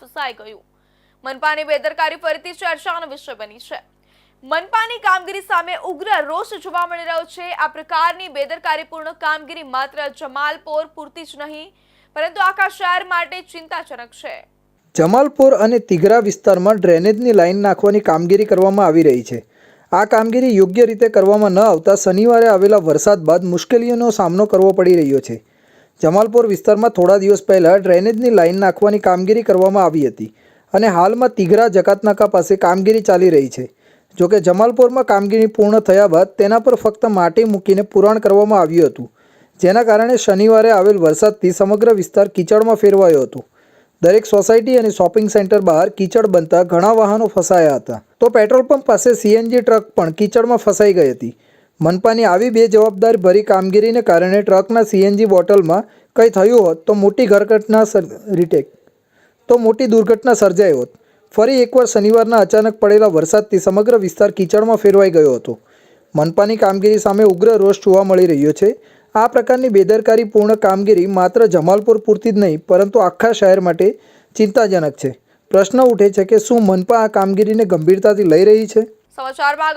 ફસાઈ ગયું. મનપાની બેદરકારી ફરીથી ચર્ચાનો વિષય બની છે. મનપાની કામગીરી સામે ઉગ્ર રોષ જોવા મળી રહ્યો છે. આ પ્રકારની બેદરકારીપૂર્ણ કામગીરી માત્ર જમાલપોર પૂરતી જ નહીં, પરંતુ આખા શહેર માટે ચિંતાજનક છે. જમાલપોર અને તિગરા વિસ્તારમાં ડ્રેનેજની લાઇન નાખવાની કામગીરી કરવામાં આવી રહી છે. આ કામગીરી યોગ્ય રીતે કરવામાં ન આવતા શનિવારે આવેલા વરસાદ બાદ મુશ્કેલીઓનો સામનો કરવો પડી રહ્યો છે. જમાલપુર વિસ્તારમાં થોડા દિવસ પહેલાં ડ્રેનેજની લાઇન નાખવાની કામગીરી કરવામાં આવી હતી અને હાલમાં તિઘરા જકાતનાકા પાસે કામગીરી ચાલી રહી છે. જોકે જમાલપુરમાં કામગીરી પૂર્ણ થયા બાદ તેના પર ફક્ત માટી મૂકીને પુરાણ કરવામાં આવ્યું હતું, જેના કારણે શનિવારે આવેલ વરસાદથી સમગ્ર વિસ્તાર કીચડમાં ફેરવાયો હતો. દરેક સોસાયટી અને શોપિંગ સેન્ટર બહાર કીચડ બનતા ઘણા વાહનો ફસાયા હતા. તો પેટ્રોલ પંપ પાસે સીએનજી ટ્રક પણ કીચડમાં ફસાઈ ગઈ હતી. મનપાની આવી બે જવાબદાર ભરી કામગીરીને કારણે ટ્રકના સીએનજી બોટલમાં કંઈ થયું હોત તો મોટી ઘરઘટના રીટેક. તો મોટી દુર્ઘટના સર્જાઈ હોત. ફરી એકવાર શનિવારના અચાનક પડેલા વરસાદથી સમગ્ર વિસ્તાર કીચડમાં ફેરવાઈ ગયો હતો. મનપાની કામગીરી સામે ઉગ્ર રોષ જોવા મળી રહ્યો છે. આ પ્રકારની બેદરકારીપૂર્ણ કામગીરી માત્ર જમાલપુર પૂરતી જ નહીં, પરંતુ આખા શહેર માટે ચિંતાજનક છે. પ્રશ્ન ઉઠે છે કે શું મનપા આ કામગીરીને ગંભીરતાથી લઈ રહી છે? સમાચારમાં આગળ